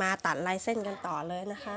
มาตัดลายเส้นกันต่อเลยนะคะ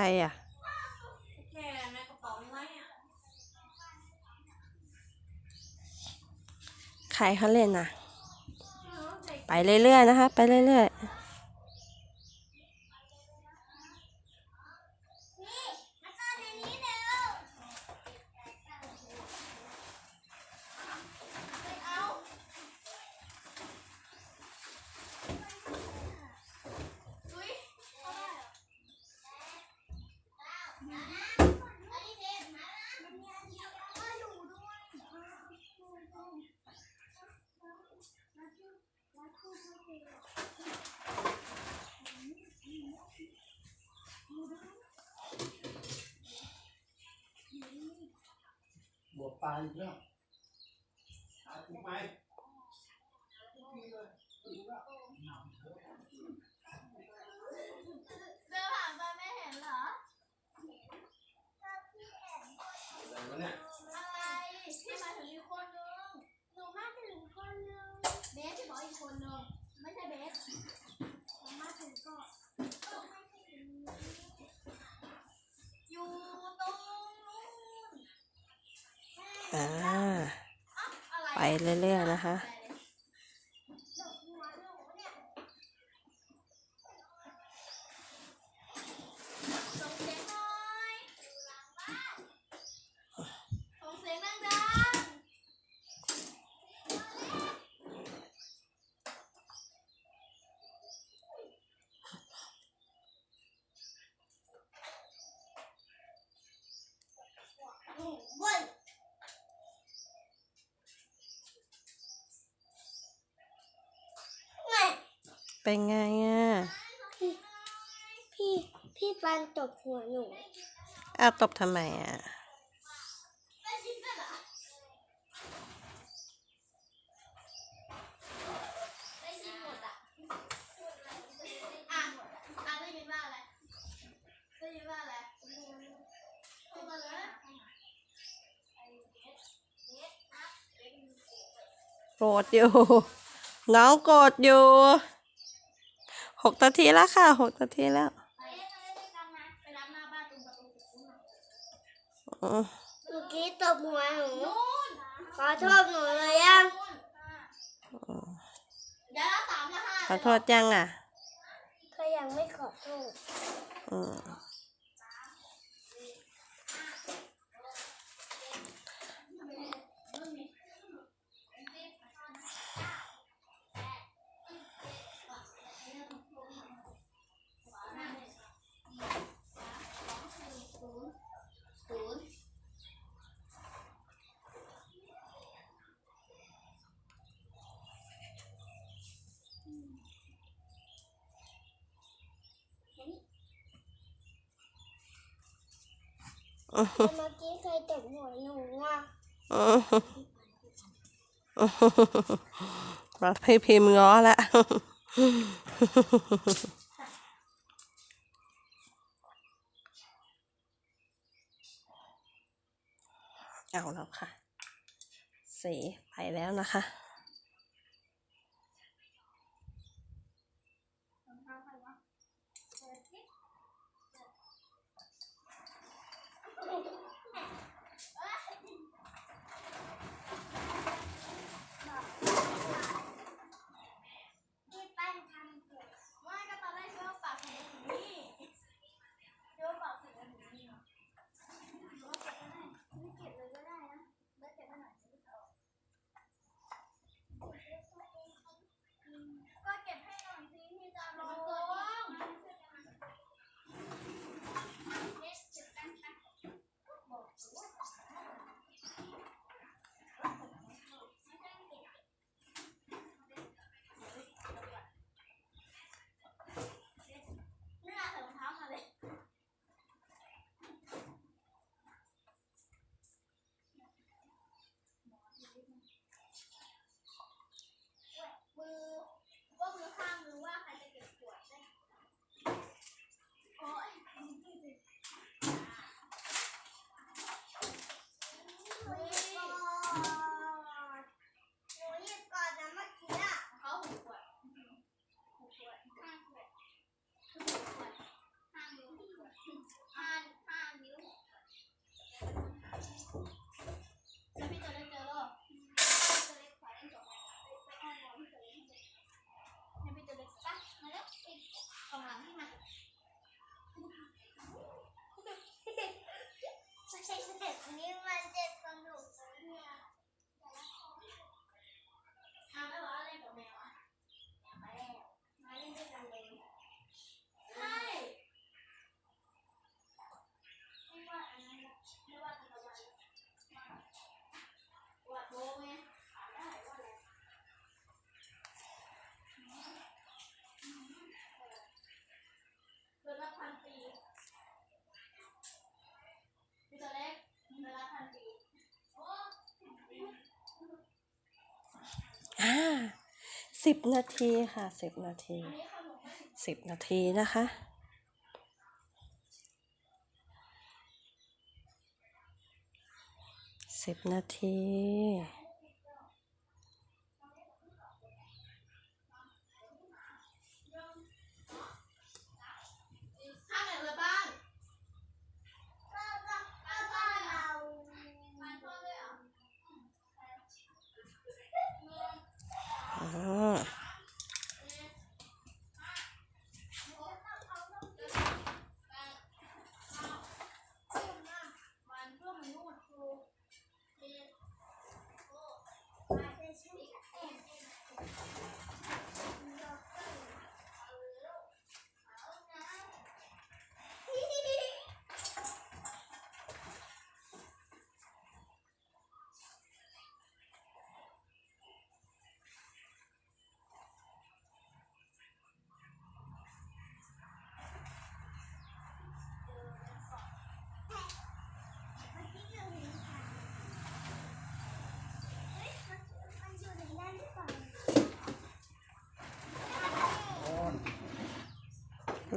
ใครอะใครเขาเล่นนะไปเรื่อยๆนะคะ ไปเรื่อย Rồi, chưa? Rồi, mày. อ่า ไปเรื่อยๆนะคะ เป็นไงอะ พี่พี่พี่ปันตบหัวหนูอ้าวตบทำไมอะ โกรธอยู่ น้องโกรธอยู่ หกนาทีแล้วค่ะหกนาทีแล้วเมื่อกี้ตบหัวหนูขอโทษหนูเลยยังขอโทษยังอะก็ยังไม่ขอโทษ เมื่อกี้เคยตบหัวหนูอะรักพี่พิมพ์ง้อละเอาแล้วค่ะ สีไปแล้วนะคะ อ่าสิบนาทีค่ะสิบนาทีสิบนาทีนะคะสิบนาที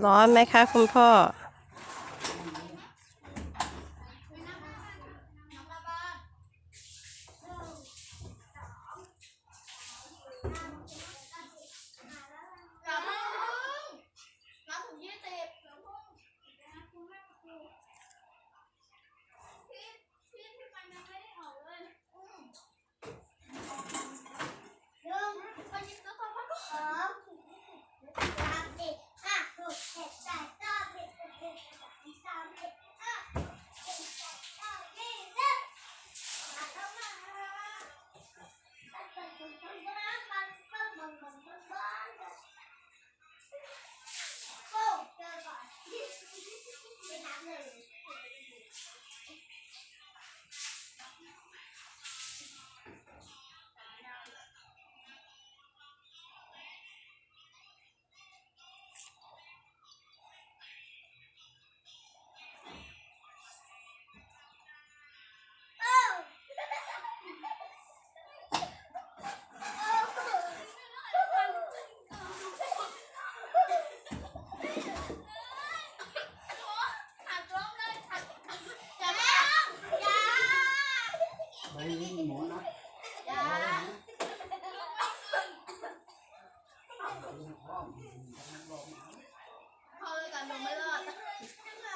ร้อนไหมคะคุณพ่อ พอเลยกันลงไม่รอด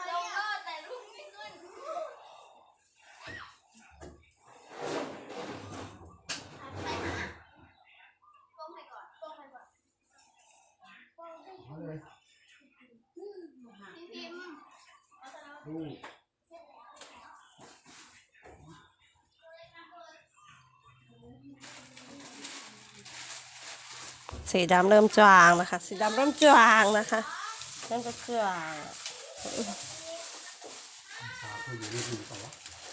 ลงรอดแต่ลูกไม่ขึ้นไปหาก้มไปก่อนก้มไปก่อน เอาเลย พี่พิมพ์เอาแต่เรา ดู สีดำเริ่มจางนะคะ สีดำเริ่มจางนะคะเริ่มจะจาง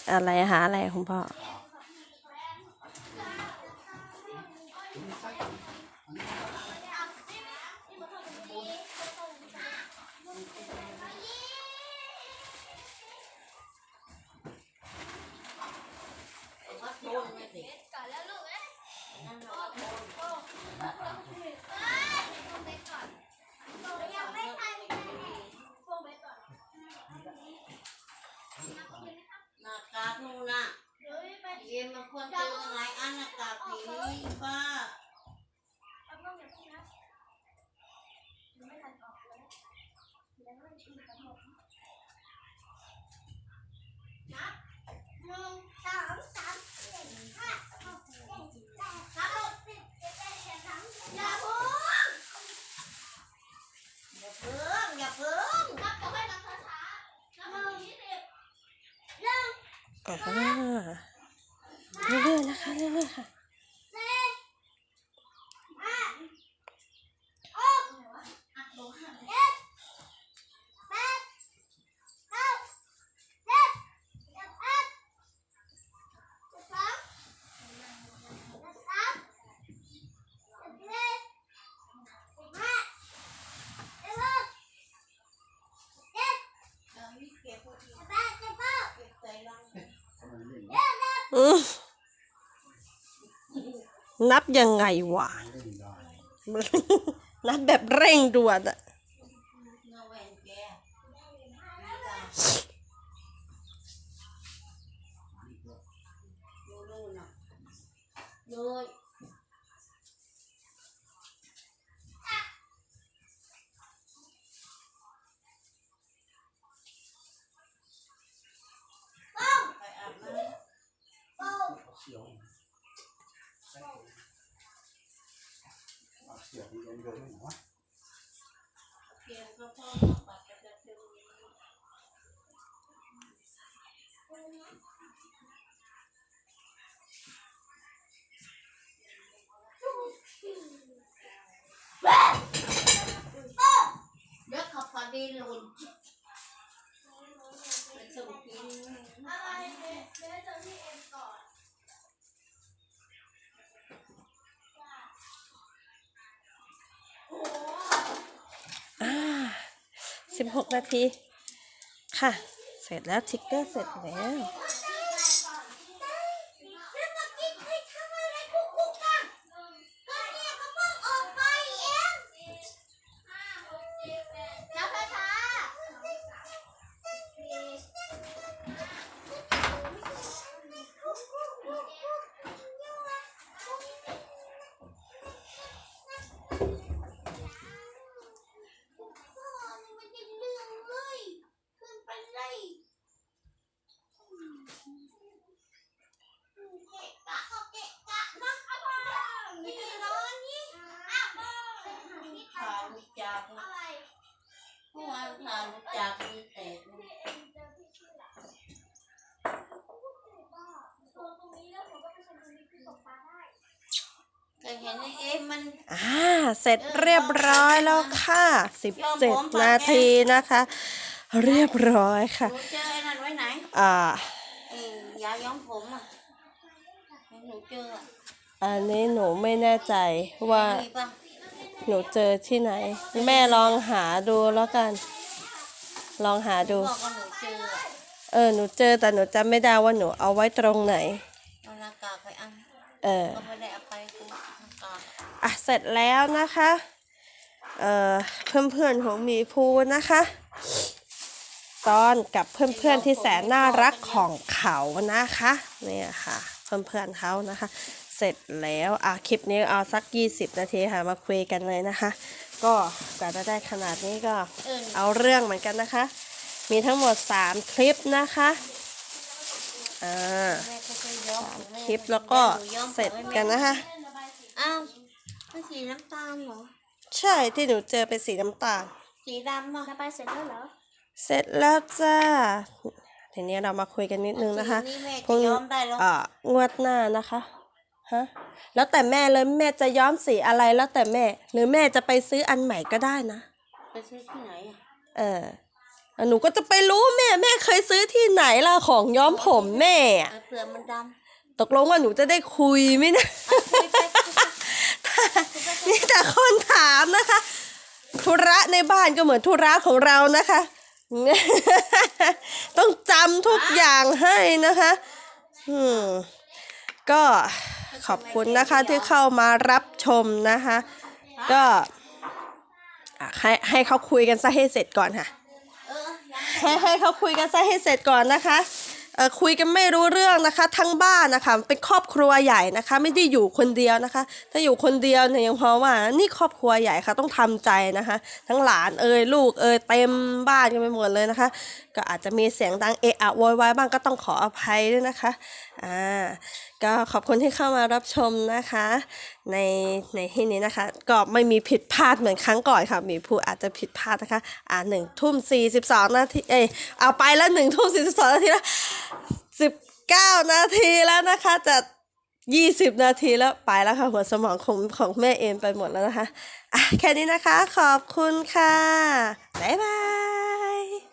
อะอะไรหาอะไรคุณพ่อ ก่อนแล้วลูกเอ้ยโอ้โหโอ้โหเอ้ยก้มไปก่อน ยังไม่ทัน ก้มไปก่อน หน้ากากนู่นน่ะ เดี๋ยวไป เย็นมาควรเจอหลายอันหน้ากากสีฟ้าเอาเพิ่มอย่างนี้นะยังไม่ทันออกเลยยังไม่ชิมกันหมดหนึ่งสองสามสี่ห้าหกเจ็ดแปดเก้าสิบสิบเอ็ดสิบสองสิบอย่าสามพูดอย่าเพิ่งอย่าเพิ่งนับตัวให้นับช้าๆนับถึงยี่สิบหนึ่งอ่า เรื่อยๆนะคะเรื่อยๆค่ะสี่ นับยังไงวะ นับแบบเร่งด่วนอะ เงาแหวนแก ดูนู่นน่ะดู ไปอาบน้ำ เสียว เสียวเย็นเดินไม่หนวะเพียงก็พ่อปัดกระจกดึงเดี๋ยวขับพอดีหล่นไปส่งกิน อะไรเนี่ยเดี๋ยวเจอที่เอ็มก่อน สิบหกนาที ค่ะ เสร็จแล้วทิกเกอร์เสร็จแล้ว แล้วเมื่อกี้ใครทำอะไรคุกคุกกันก็เนี่ยเขาเพิ่งออกไปเอง นับช้า พ่อนี่มันจะเรื่องเลยขึ้นไปเลยเกะกะก็เกะกะนะอ้าวนี่ร้อนนี่อ้าวนี่ ทานจาก อะไร เมื่อวานทานจากมีแตก ตัวตรงนี้แล้วผมก็ไปชมตรงนี้คือตกปลาได้ ก็เห็นไอ้เอ็มมัน อ่า เสร็จเรียบร้อยแล้วค่ะสิบเจ็ดนาทีนะคะ เรียบร้อยค่ะหนูเจอไอ้นั่นไว้ไหนอ่าเอ้ยาย้อมผมอะหนูเจออะอันนี้หนูไม่แน่ใจว่ามีปะหนูเจอที่ไหน แม่ลองหาดูแล้วกัน ลองหาดูบอกว่าหนูเจออะเออหนูเจอแต่หนูจำไม่ได้ว่าหนูเอาไว้ตรงไหน เอาหน้ากากไปอันเอะเสร็จแล้วนะคะเอ่อเพื่อนๆของหมีภูนะคะ ตอนกับเพื่อนๆที่แสนน่ารักของเขานะคะเนี่ยค่ะเพื่อนๆเขานะคะ เสร็จแล้วอะคลิปนี้เอาสัก 20 นาทีค่ะมาคุยกันเลยนะคะ ก็กว่าจะได้ขนาดนี้ก็เอาเรื่องเหมือนกันนะคะ มีทั้งหมด 3 คลิปนะคะอ่าคลิปแล้วก็เสร็จกันนะคะอ้าว มันสีน้ำตาลเหรอ ใช่ที่หนูเจอเป็นสีน้ำตาล สีดำอะระบายเสร็จแล้วเหรอเสร็จแล้วจ้าทีนี้เรามาคุยกันนิดนึงนะคะสีนี่แม่พรุ่จะงย้อมได้แล้วอ่างวดหน้านะคะฮะแล้วแต่แม่เลยแม่จะย้อมสีอะไรแล้วแต่แม่ หรือแม่จะไปซื้ออันใหม่ก็ได้นะ ไปซื้อที่ไหนอะเออแล้วหนูก็จะไปรู้แม่แม่เคยซื้อที่ไหนล่ะของย้อมผมแม่อะเอาเปลือกมันดำตกลงว่าหนูจะได้คุยไหมนะ เอาคุยไปคุยไปมีแต่ คนถามนะคะ ธุระในบ้านก็เหมือนธุระของเรานะคะ ต้องจำทุกอย่างให้นะคะอืมก็ขอบคุณนะคะที่เข้ามารับชมนะคะ ก็ให้ให้เขาคุยกันซะให้เสร็จก่อนค่ะ ให้ให้เขาคุยกันซะให้เสร็จก่อนนะคะ คุยกันไม่รู้เรื่องนะคะ ทั้งบ้านนะคะ เป็นครอบครัวใหญ่นะคะ ไม่ได้อยู่คนเดียวนะคะ ถ้าอยู่คนเดียวเนี่ยยังพอว่านี่ครอบครัวใหญ่ค่ะต้องทำใจนะคะ ทั้งหลานเอ่ยลูกเอ่ยเต็มบ้านกันไปหมดเลยนะคะก็อาจจะมีเสียงดังเอะอะโวยวายบ้างก็ต้องขออภัยด้วยนะคะอ่าก็ขอบคุณที่เข้ามารับชมนะคะ ในในที่นี้นะคะ ก็ไม่มีผิดพลาดเหมือนครั้งก่อนค่ะ มีผู้อาจจะผิดพลาดนะคะ อ่าหนึ่งทุ่มสี่สิบสองนาทีเอ้ยเอาไปแล้วหนึ่งทุ่มสี่สิบสองนาทีแล้วสิบเก้านาทีแล้วนะคะจะยี่สิบนาทีแล้วไปแล้วค่ะ หัวสมองของของแม่เอ็มไปหมดแล้วนะคะอะแค่นี้นะคะ ขอบคุณค่ะ บ๊ายบาย